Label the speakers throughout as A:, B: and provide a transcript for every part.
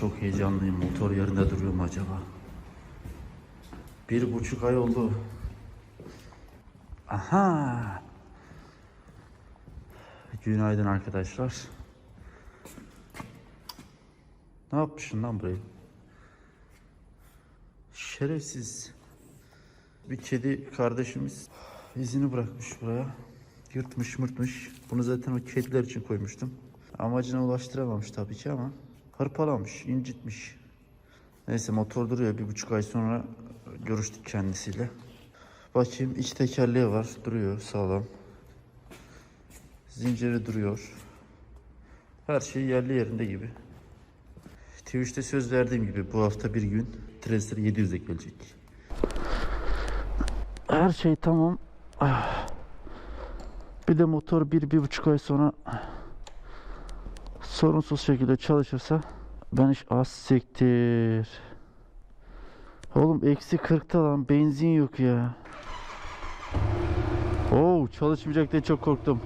A: Çok heyecanlıyım. Motor yerinde duruyor mu acaba? Bir buçuk ay oldu. Aha. Günaydın arkadaşlar. Ne yapmışsın lan burayı? Şerefsiz. Bir kedi kardeşimiz izini bırakmış buraya. Yırtmış mırtmış. Bunu zaten o kediler için koymuştum. Amacına ulaştıramamış tabii ki ama hırpalamış, incitmiş. Neyse motor duruyor. Bir buçuk ay sonra görüştük kendisiyle. Bakayım iç tekerleği var. Duruyor sağlam. Zinciri duruyor. Her şey yerli yerinde gibi. Twitch'te söz verdiğim gibi bu hafta bir gün Tracer 700'e gelecek. Her şey tamam. Ah. Bir de motor bir, bir buçuk ay sonra sorunsuz şekilde çalışırsa ben iş az siktir. Oğlum eksi 40'ta lan benzin yok ya. Oo çalışmayacak diye çok korktum.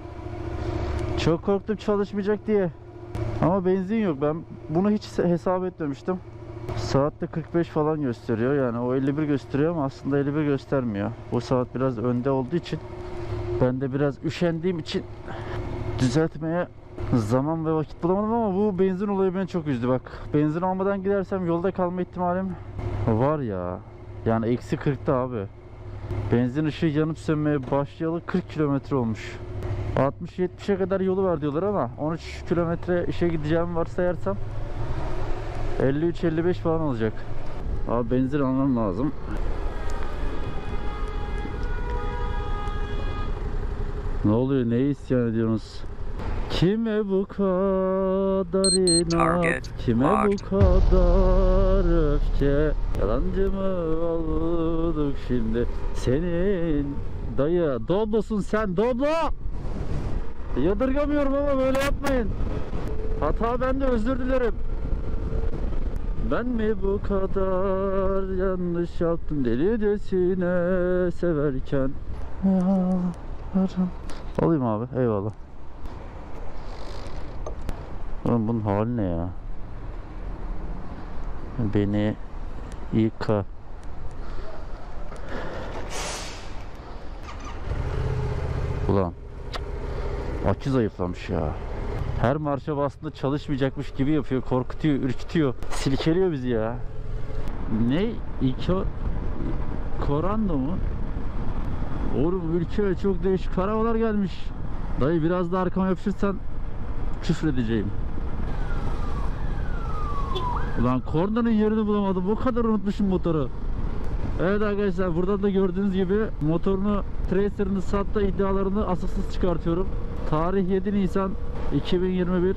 A: Çok korktum çalışmayacak diye. Ama benzin yok. Ben bunu hiç hesap etmemiştim. Saatte 45 falan gösteriyor. Yani o 51 gösteriyor ama aslında 51 göstermiyor. Bu saat biraz önde olduğu için ben de biraz üşendiğim için düzeltmeye zaman ve vakit bulamadım ama bu benzin olayı beni çok üzdü bak. Benzin almadan gidersem yolda kalma ihtimalim var ya. Yani eksi 40'ta abi. Benzin ışığı yanıp sönmeye başlayalı 40 kilometre olmuş. 60-70'e kadar yolu var diyorlar ama 13 kilometre işe gideceğimi varsayarsam 53-55 falan olacak. Abi benzin almam lazım. Ne oluyor? Neye isyan ediyorsunuz? Kime bu kadar inat?
B: Target
A: Kime bu kadar öfke? Yalancı mı olduk şimdi? Senin dayı Doblosun sen Doblo! Yadırgamıyorum ama böyle yapmayın. Hata bende özür dilerim. Ben mi bu kadar yanlış yaptım delicesine severken? Yalvarırım. Alayım abi eyvallah. Oğlum bunun hali ne ya? Beni yıka. Ulan akü zayıflamış ya. Her marşa bastığında çalışmayacakmış gibi yapıyor, korkutuyor, ürkütüyor. Silkeliyor bizi ya. Ne? İko... Korando mu? Oğlum ülkeye çok değişik arabalar gelmiş. Dayı biraz da arkama yapışırsan küfredeceğim. Ulan kornanın yerini bulamadım. O kadar unutmuşum motoru. Evet arkadaşlar burada da gördüğünüz gibi motorunu Tracer'ını sattı iddialarını asılsız çıkartıyorum. Tarih 7 Nisan 2021.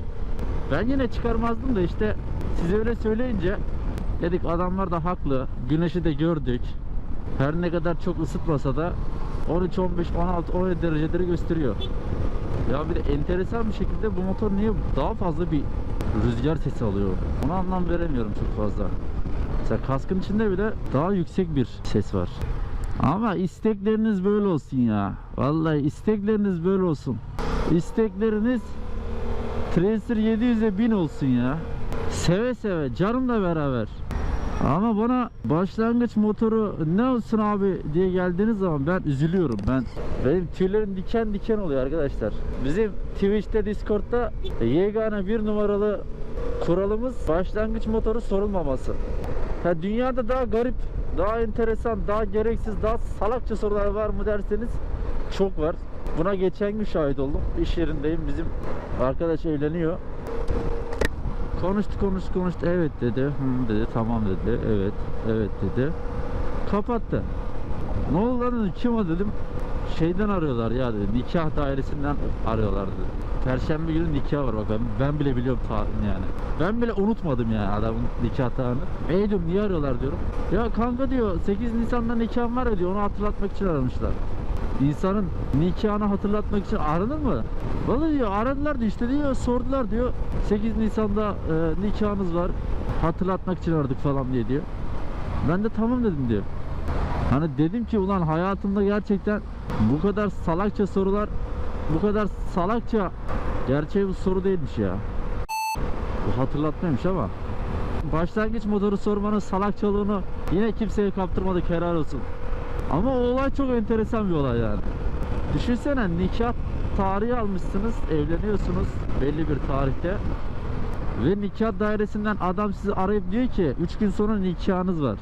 A: Ben yine çıkarmazdım da işte size öyle söyleyince dedik adamlar da haklı. Güneşi de gördük. Her ne kadar çok ısıtmasa da 13, 15, 16, 17 dereceleri gösteriyor. Ya bir de enteresan bir şekilde bu motor niye daha fazla bir rüzgar sesi alıyor? Ona anlam veremiyorum çok fazla. Mesela kaskın içinde bile daha yüksek bir ses var. Ama istekleriniz böyle olsun ya. Vallahi istekleriniz böyle olsun. İstekleriniz Tracer 700'e 1000 olsun ya. Seve seve canımla beraber. Ama bana başlangıç motoru ne olsun abi diye geldiğiniz zaman ben üzülüyorum. Ben benim tüylerim diken diken oluyor arkadaşlar. Bizim Twitch'te Discord'da yegane bir numaralı kuralımız başlangıç motoru sorulmaması. Ha, dünyada daha garip, daha enteresan, daha gereksiz, daha salakça sorular var mı derseniz çok var. Buna geçen gün şahit oldum. İş yerindeyim. Bizim arkadaş eğleniyor. Konuştu konuştu konuştu. Evet dedi. Hı dedi. Tamam dedi. Evet. Evet dedi. Kapattı. Ne oldu lan dedim. Kim o dedim. Şeyden arıyorlar ya dedi. Nikah dairesinden arıyorlar dedi. Perşembe günü nikah var bak ben, ben bile biliyorum tarihini yani. Ben bile unutmadım yani adamın nikah tarihini. E diyorum niye arıyorlar diyorum. Ya kanka diyor 8 Nisan'da nikahım var diyor onu hatırlatmak için aramışlar. İnsanın nikahını hatırlatmak için aranır mı? Vallahi diyor aradılar da işte diyor sordular diyor 8 Nisan'da e, nikahınız var hatırlatmak için aradık falan diye diyor. Ben de tamam dedim diyor. Hani dedim ki ulan hayatımda gerçekten bu kadar salakça sorular bu kadar salakça gerçeği bu soru değilmiş ya. Bu hatırlatmaymış ama başlangıç motoru sormanın salakçalığını yine kimseye kaptırmadık helal olsun. Ama o olay çok enteresan bir olay yani. Düşünsene nikah tarihi almışsınız, evleniyorsunuz belli bir tarihte. Ve nikah dairesinden adam sizi arayıp diyor ki 3 gün sonra nikahınız var.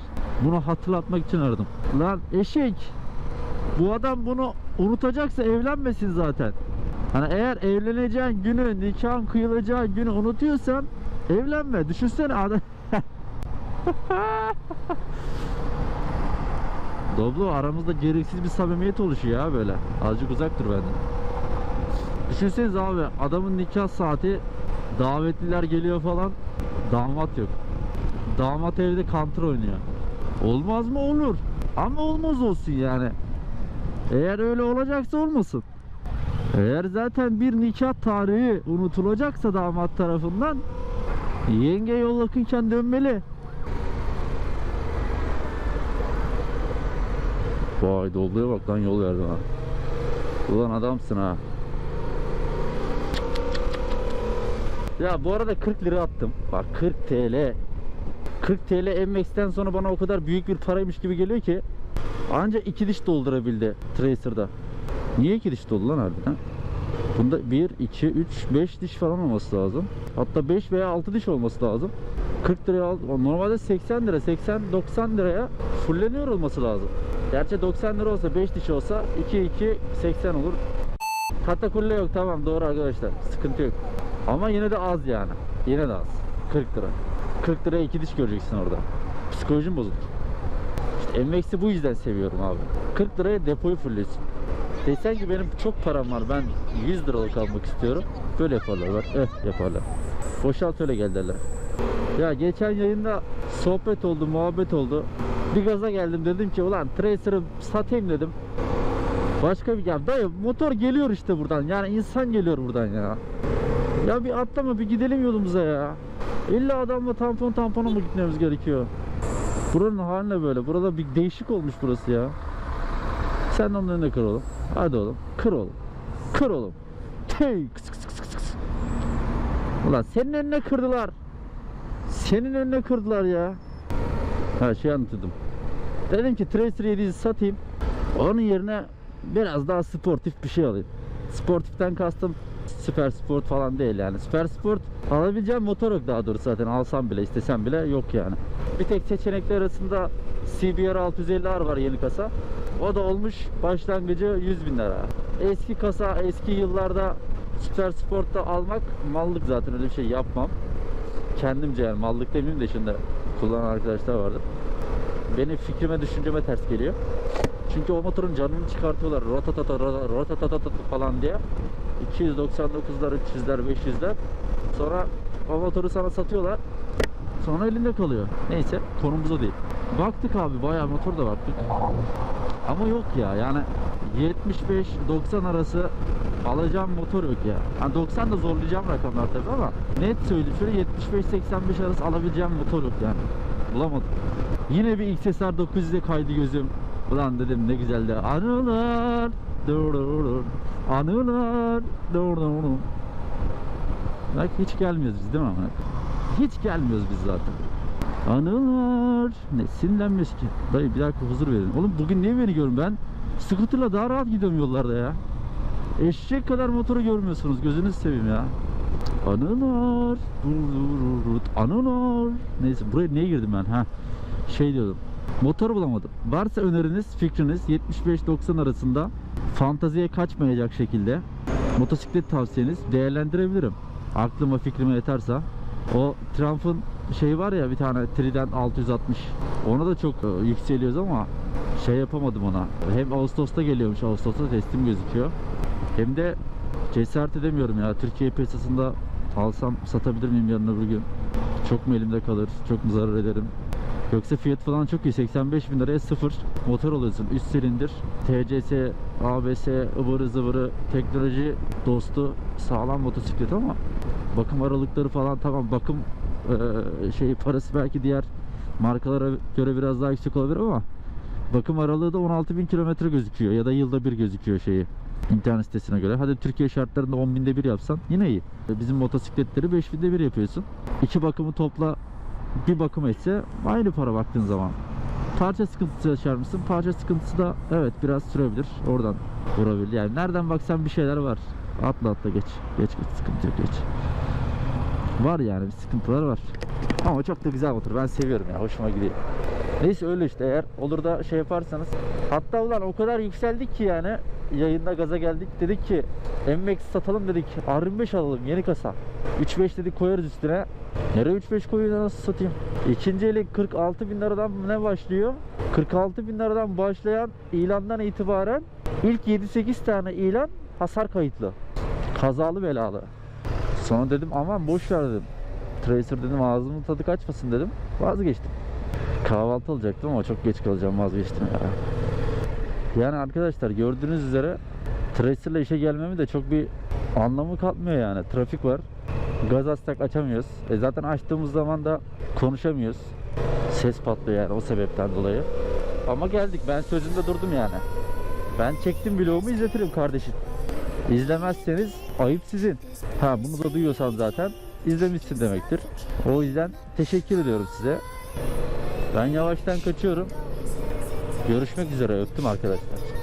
A: Bunu hatırlatmak için aradım. Lan eşek bu adam bunu unutacaksa evlenmesin zaten. Hani eğer evleneceğin günü, nikahın kıyılacağı günü unutuyorsan evlenme. Düşünsene adam. Doblo aramızda gereksiz bir samimiyet oluşuyor ya böyle. Azıcık uzak dur benden. Düşünseniz abi adamın nikah saati davetliler geliyor falan damat yok. Damat evde counter oynuyor. Olmaz mı? Olur. Ama olmaz olsun yani. Eğer öyle olacaksa olmasın. Eğer zaten bir nikah tarihi unutulacaksa damat tarafından yenge yol yakınken dönmeli. Vay Doblo'ya bak lan yol verdi ha. Ulan adamsın ha. Ya bu arada 40 lira attım. Bak 40 TL. 40 TL MX'ten sonra bana o kadar büyük bir paraymış gibi geliyor ki ancak iki diş doldurabildi Tracer'da. Niye iki diş doldu lan harbiden? Bunda 1, 2, 3, 5 diş falan olması lazım. Hatta 5 veya 6 diş olması lazım. 40 liraya al. Normalde 80 lira, 80 90 liraya fulleniyor olması lazım. Gerçi 90 lira olsa 5 diş olsa 2 2 80 olur. Katakulle yok tamam doğru arkadaşlar. Sıkıntı yok. Ama yine de az yani. Yine de az. 40 lira. 40 liraya 2 diş göreceksin orada. Psikolojim bozulur. İşte MX'i bu yüzden seviyorum abi. 40 liraya depoyu fulllesin. Desen ki benim çok param var ben 100 liralık almak istiyorum. Böyle yaparlar bak eh yaparlar. Boşalt öyle gel derler. Ya geçen yayında sohbet oldu muhabbet oldu. Bir gaza geldim dedim ki ulan Tracer'ı satayım dedim. Başka bir ya dayı motor geliyor işte buradan yani insan geliyor buradan ya. Ya bir atlama bir gidelim yolumuza ya. İlla adamla tampon tampona mı gitmemiz gerekiyor? Buranın haline böyle. Burada bir değişik olmuş burası ya. Sen onun önüne kır oğlum. Hadi oğlum. Kır oğlum. Kır oğlum. Hey. Kıs kıs kıs kıs. Ulan senin önüne kırdılar. Senin önüne kırdılar ya. Ha şey anlatıyordum. Dedim ki Tracer 7'yi satayım. Onun yerine biraz daha sportif bir şey alayım. Sportiften kastım süper sport falan değil yani. Süper sport alabileceğim motor yok daha doğrusu zaten alsam bile istesem bile yok yani. Bir tek seçenekler arasında CBR 650R var yeni kasa. O da olmuş başlangıcı 100 bin lira. Eski kasa eski yıllarda süper sportta almak mallık zaten öyle bir şey yapmam. Kendimce yani mallık demeyeyim de şimdi kullanan arkadaşlar vardır. Benim fikrime düşünceme ters geliyor. Çünkü o motorun canını çıkartıyorlar. Rotatata rotatata falan diye. 299'lar, 300'ler, 500'ler. Sonra o motoru sana satıyorlar. Sonra elinde kalıyor. Neyse konumuz o değil. Baktık abi bayağı motor da baktık. Ama yok ya yani 75-90 arası alacağım motor yok ya. Hani 90 da zorlayacağım rakamlar tabii ama net söyleyeyim şöyle 75-85 arası alabileceğim motor yok yani. Bulamadım. Yine bir XSR 900'e kaydı gözüm. Ulan dedim ne güzel de anılar. Dur dur dur. Anılar. Dur dur dur. Bak hiç gelmiyoruz biz değil mi? Hiç gelmiyoruz biz zaten. Anılar. Ne sinirlenmiyoruz ki. Dayı bir dakika huzur verin. Oğlum bugün niye beni görün ben? Scooter'la daha rahat gidiyorum yollarda ya. Eşek kadar motoru görmüyorsunuz. Gözünüzü seveyim ya. Anılar. Anılar. Neyse buraya niye girdim ben? Ha. Şey diyordum. Motor bulamadım. Varsa öneriniz, fikriniz 75-90 arasında fantaziye kaçmayacak şekilde motosiklet tavsiyeniz değerlendirebilirim. Aklıma fikrime yeterse. O Triumph'ın şey var ya bir tane Trident 660. Ona da çok e, yükseliyoruz ama şey yapamadım ona. Hem Ağustos'ta geliyormuş. Ağustos'ta teslim gözüküyor. Hem de cesaret edemiyorum ya. Türkiye piyasasında alsam satabilir miyim yarın öbür gün? Çok mu elimde kalır? Çok mu zarar ederim? Yoksa fiyat falan çok iyi. 85 bin liraya sıfır motor alıyorsun. Üst silindir, TCS, ABS, ıvırı zıvırı, teknoloji dostu sağlam motosiklet ama bakım aralıkları falan tamam bakım eee, şey parası belki diğer markalara göre biraz daha yüksek olabilir ama bakım aralığı da 16 bin kilometre gözüküyor ya da yılda bir gözüküyor şeyi internet sitesine göre. Hadi Türkiye şartlarında 10 binde bir yapsan yine iyi. Bizim motosikletleri 5 binde bir yapıyorsun. İki bakımı topla bir bakım etse aynı para baktığın zaman. Parça sıkıntısı yaşar mısın? Parça sıkıntısı da evet biraz sürebilir. Oradan vurabilir. Yani nereden baksan bir şeyler var. Atla atla geç. Geç geç sıkıntı yok geç. Var yani sıkıntılar var. Ama çok da güzel motor. Ben seviyorum ya. Hoşuma gidiyor. Neyse öyle işte eğer olur da şey yaparsanız. Hatta ulan o kadar yükseldik ki yani yayında gaza geldik. Dedik ki MX satalım dedik. R25 alalım yeni kasa. 3.5 dedik koyarız üstüne. Nereye 3.5 koyuyor nasıl satayım? İkinci eli 46 bin liradan ne başlıyor? 46 bin liradan başlayan ilandan itibaren ilk 7-8 tane ilan hasar kayıtlı. Kazalı belalı. Sonra dedim aman boş ver dedim. Tracer dedim ağzımın tadı kaçmasın dedim. Vazgeçtim. Kahvaltı alacaktım ama çok geç kalacağım vazgeçtim ya. Yani arkadaşlar gördüğünüz üzere Tracer'la işe gelmemi de çok bir anlamı katmıyor yani. Trafik var. Gaz açsak açamıyoruz. E zaten açtığımız zaman da konuşamıyoruz. Ses patlıyor yani o sebepten dolayı. Ama geldik. Ben sözümde durdum yani. Ben çektim vlogumu izletirim kardeşim. İzlemezseniz ayıp sizin. Ha bunu da duyuyorsan zaten izlemişsin demektir. O yüzden teşekkür ediyorum size. Ben yavaştan kaçıyorum. Görüşmek üzere. Öptüm arkadaşlar.